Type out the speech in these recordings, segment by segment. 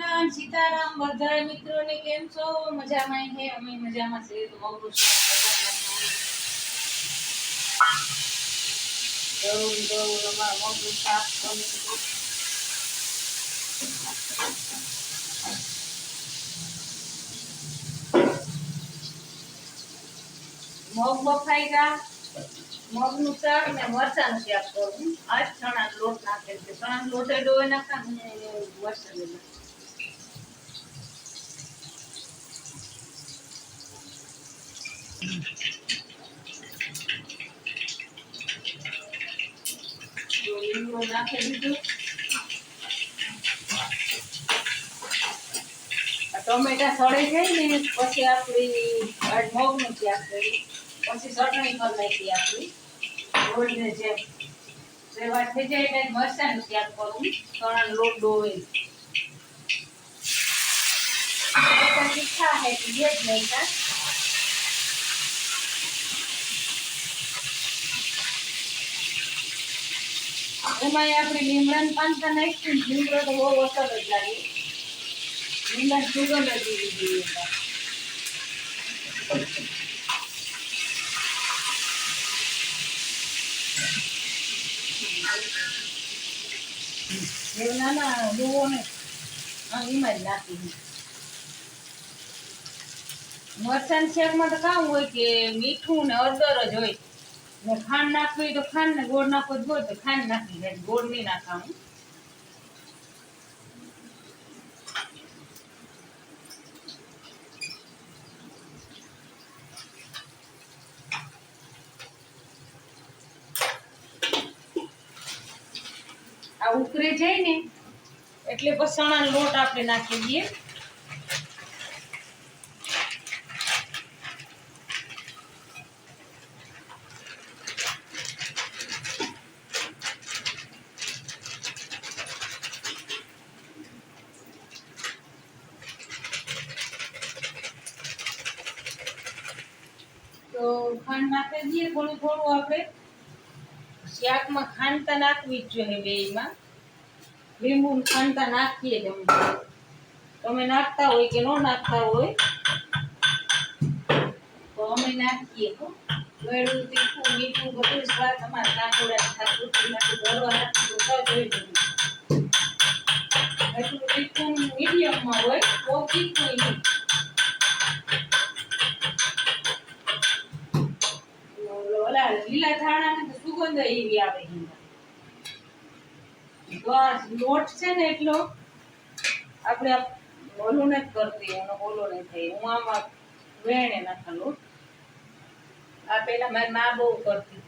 કૃષ્ણ સીતારામ બધા મિત્રોને કેમ છો? મજામાં હે? અમે મજામાં છીએ. તો બહુ મોગું બફાઈ ગયા મગનું શાક ને મરચાંનું શાક કરું આજ ચણા લોટ નાખેલ છે. ચણાનો લોટ ડોવે નાખા ને મરચાં તો લીમડો નાખી દીધું ટમેટા સડે જાય ને, પછી આપણી મગનું શાક કરી પછી ચટણી કરી નાખી આપણી. ગોળને જેમ સેવા થઈ જાય એટલે મરચાંનું શાક કરું. ચણાનો લોટ ડોવે. તીખા હે તો જ નહીં એમાં આપણે લીમડાનું પાન તો નાખ્યું લીમડો તો બહુ અસર જ લાગે લીમડા સુગંધ જ જોઈએ. એવું નાના ડોવો ને હા એમાં જ દીધું. શેકમાં તો કામ હોય કે મીઠું ને અડદર જ હોય ને ખાંડ નાખવી તો ખાંડ ને ગોળ નાખો જ હોય તો ખાંડ નાખી દે. ગોળ નહીં નાખવાનું. આ ઉકળી જાય ને, એટલે પછી લોટ આપણે નાખી દઈએ તો ખાંડ નાખી દઈએ, થોડું થોડું આપણે. શાકમાં ખાંડ તો નાખવી જ જોઈએ બેમાં લીંબુ ખાંડતા ખાંડ તો નાખીએ જ અમે. તમે નાખતા હોય કે ન નાખતા હોય, તો અમે નાખીએ હો. ગળ્યું તીખું, મીઠું, બધું સ્વાદ અમારે કાંકોડા ઠાકોરજી નાખું ભરવા નાખું તો જોઈ બધું. એટલું તીખું મીડિયમમાં હોય બહુ તીખું નહીં. લીલા ધાણા ને સુગંધ એવી આવે. તો આ છે ને એટલો, આપણે આ ને કરતી, એનો ઓલો નહીં થઈ. હું આમાં વેણે નાખા આ પેલા મારી મા બહુ કરતી.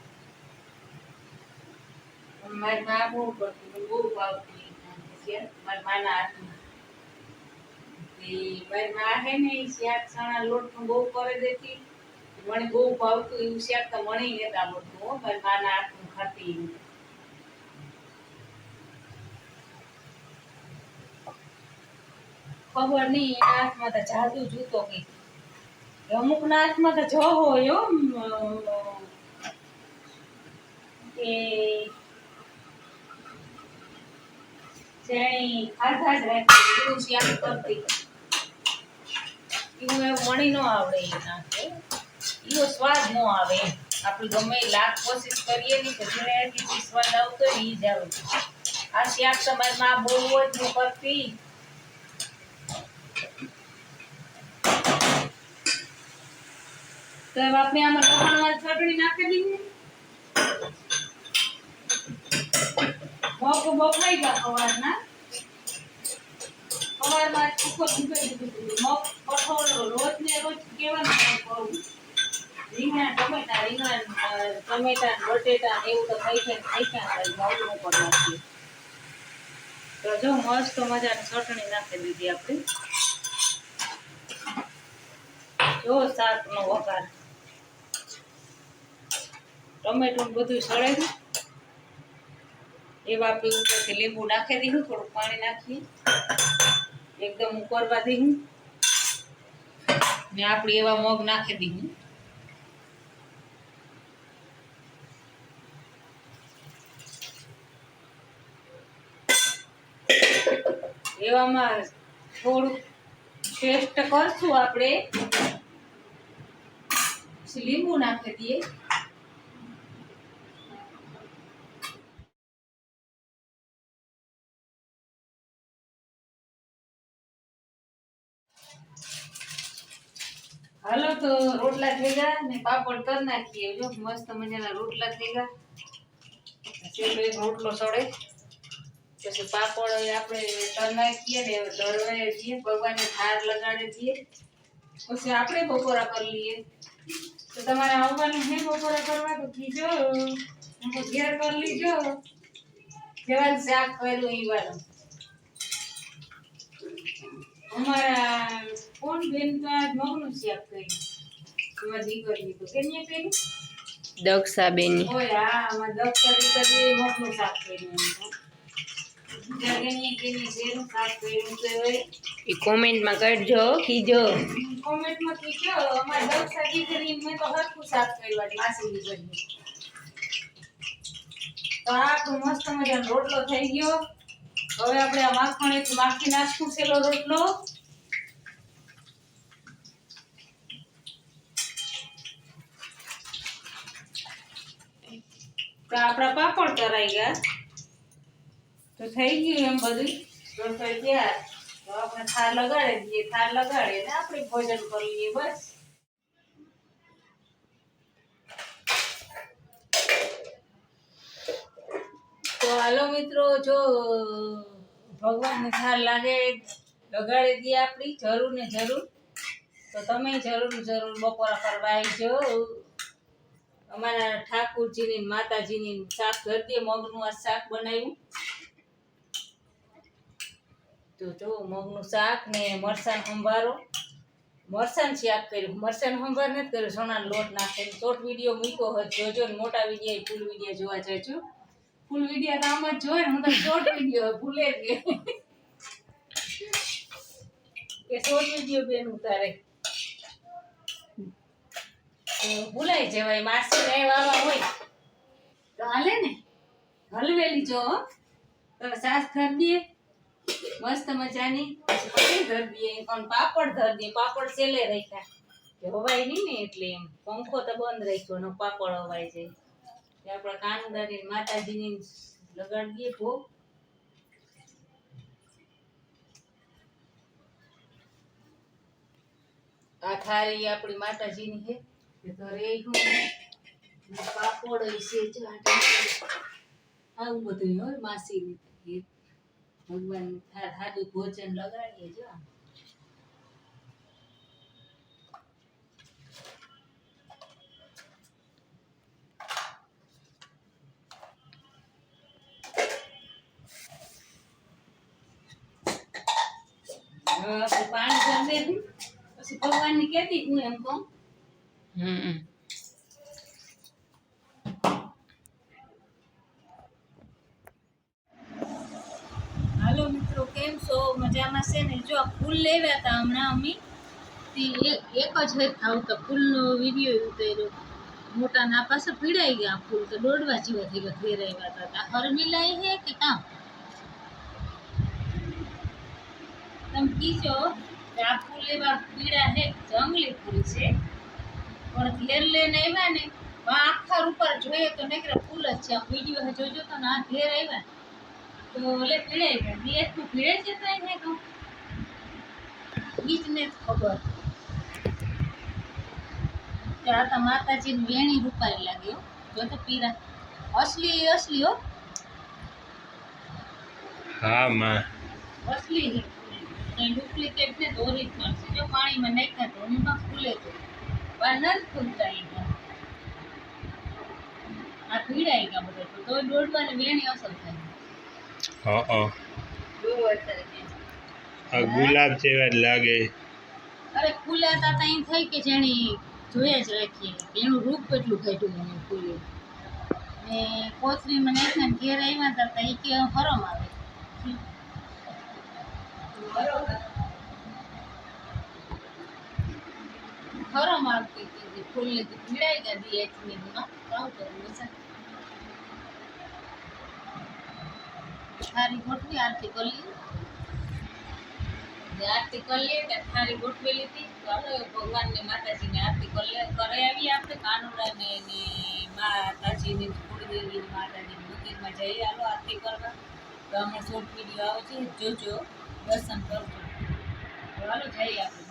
મારી મા બહુ કરતી બહુ ભાવતી મારી માના હાથમાં. મારી મા હે ને એ શાક ચણા લોટ બહુ કરી દેતી. મને બહુ ભાવતું એવું છે તો મને લેતા નતા પણ માના હાથનું ખાતી ખબર નહીં એના હાથમાં તો જાદુ જૂતો કઈ અમુક ના હાથમાં તો જો હોય કે જેણી ખાધા જ એવું એવું મણી ન આવડે એ એવો સ્વાદ ન આવે. આપણે ગમે લાખ કોશિશ કરીએ ને તો જેનાથી જે સ્વાદ આવતો એ જ આવે. આ શાક તમારી બહુ જ કરતી. તો હવે આપણે આમાં લસણવાળી ચટણી નાખી દઈએ મગ બફાઈ ગયા સવારના. સવારમાં ચૂકો ચૂકાઈ દીધું. મગ કઠોળ રોજ ને રોજ કેવાનું કામ કરું રીંગણા, ટમેટા રીંગણા ટમેટા, બટેટા એવું તો ખાઈ ખાઈ ખાઈ ખાઈ મોડું ઉપર નાખીએ. તો જો મસ્ત મજાની ચટણી નાખી દીધી આપણે. જો શાકનો વઘાર. ટમેટું બધું સળે એવા આપણે ઉપરથી લીંબુ નાખી દીધું, થોડુંક પાણી નાખી એકદમ ઉકળવા દીધું. ને આપણે એવા મગ નાખી દીધું. એવામાં થોડુંક ટેસ્ટ કરશું આપણે. લીંબુ નાખી દઈએ. હાલો તો રોટલા થઈ ગયા ને પાપડ કરી નાખીએ. જો મસ્ત મજાના રોટલા થઈ ગયા રોટલો સડે પછી પાપડ આપણે તર નાખીએ ને દળવાએ દઈએ ભગવાનને હાર લગાડે દઈએ. પછી આપણે બપોરા કરી લઈએ. તો તમારે આવવાનું છે બપોરા કરવા? તો કીજો હું ઘેર કરી લીજો જેવાનું શાક કર્યું એ વાળું. અમારા કોણ બેન તો આજ મગનું શાક કર્યું. એમાં દીકરી તો કેમ કર્યું? દક્ષાબેની ઓય હા આમાં દક્ષા દીકરી મગનું શાક કર્યું એ કોમેન્ટમાં કરજો, કીજો. કોમેન્ટમાં કીધો અમારે દક્ષા દીકરી મેં તો હરખું સાફ કર્યું વાળી માસી દીકરી તો આપણો મસ્ત મજાનો રોટલો થઈ ગયો. હવે આપણે આ માખણ એક માખી નાખશું છેલ્લો રોટલો. આપણા પાપડ કરાઈ ગયા. તો થઈ ગયું એમ બધું? રસોઈ તૈયાર તો આપણે થાર લગાડી દઈએ, થાર લગાડીએ ને આપણે ભોજન કરી લઈએ બસ. તો હાલો મિત્રો, જો ભગવાનને થાર લાગે, લગાડી દઈએ આપણી, જરૂર ને જરૂર. તો તમે જરૂર જરૂર બપોરા કરવા આવજો. અમારા ઠાકુરજીની માતાજીની શાક કરતી મગનું આ શાક બનાવ્યું. તો જો મગનું શાક ને મરસાન સંભારો. મરસાન શાક કર્યું. મરસાન સંભાર નથી કર્યું, સોનાનો લોટ નાખે શોર્ટ વીડિયો મૂક્યો હોય જોજો ને મોટા વીડિયો ફૂલ વીડિયો જોવા જજો ફૂલ વીડિયો તો આમ જ ને, હું તો શોર્ટ વીડિયો ભૂલે જ કે શોર્ટ વીડિયો બેન ઉતારે. ભૂલાઈ જવાય માસી ને વાવા હોય. તો હાલે ને? હલવેલી જો સાસ ધર દઈએ મસ્ત મજાની. પછી ધર દઈએ પણ પાપડ ધર દઈએ, પાપડ સેલે રાખ્યા. કે હવાય નહીં ને એટલે એમ. પંખો તો બંધ રાખ્યો નો પાપડ હવાય જાય. આપણે કાનુદાની માતાજીની લગાડી દઈએ ભોગ. આ થારી આપણી માતાજીની છે. કે તો રે હું પાપડ છે. આવું બધું હોય માસીની ભગવાન સાદું ભોજન લગાડીએ જો પાણી ભરી પછી ભગવાનની કેતી હું એમ કહું. હમ હાલો મિત્રો મજામાં છે ને. જો ફૂલ લેવ્યા હતા હમણાં અમે એક જ હેત આવતા ફૂલનો વીડિયો ઉતાર્યો મોટા ના પાસે પીડાઈ ગયા ફૂલ, તો દોડવા જેવા જેવા ઘેર આવ્યા હતા. આ હરમિલાઈ હે કે કામ? તમે કીજો આ ફૂલ એવા પીડા હે જંગલી ફૂલ છે. પણ ઘેર લઈને આવ્યા ને આખા ઉપર જોઈએ તો નીકળે ફૂલ જ છે. આ વીડિયો જોજો તો ને આ ઘેર આવ્યા. તો ઓલે પીળે ગયા દેશમાં પીળે છે તો એને કહું. ઈજને જ ખબર. આ તો માતાજી વેણી રૂપારી લાગ્યો જો તો પીરા. અસલી અસલી હો. હા માં. અસલી છે ડુપ્લિકેટ ને દોરી જ મળશે જો પાણીમાં નાખ્યા તો ઊંઘમાં ફૂલે તો. બહાર નથી ફૂલતા એ આ પીડાઈ ગયા બધા તો. દોડવાની વેણી અસર થાય. હા આ ગુલાબ જેવા જ લાગે. અરે ફૂલા તા તઈ થઈ કે જેણી જોયા જ રાખીએ. એનું રૂપ કેટલું ઘટ્યું મને ફૂલ્યું. ને કોથરી મને એટલે ઘેર આવ્યા તા તો એ કે હરમ આવે. હરમ આવતી હતી. ફૂલને પીડાઈ ગયા દી એક મિનિટમાં. કામ કરવું સારી ગોઠવી આરતી કરી આરતી કરી લઈએ કે થાળી ગોઠવેલી હતી. તો હાલો ભગવાનને માતાજીને આરતી કરી લે કરી આવીએ આપણે. કાનુડાને ને માતાજીની કુળદેવી માતાજીની મંદિરમાં જઈએ હાલો આરતી કરવા તો અમે શોર્ટ વીડિયો આવે છે જોજો. દર્શન કરજો. હાલો, જઈએ આપણે.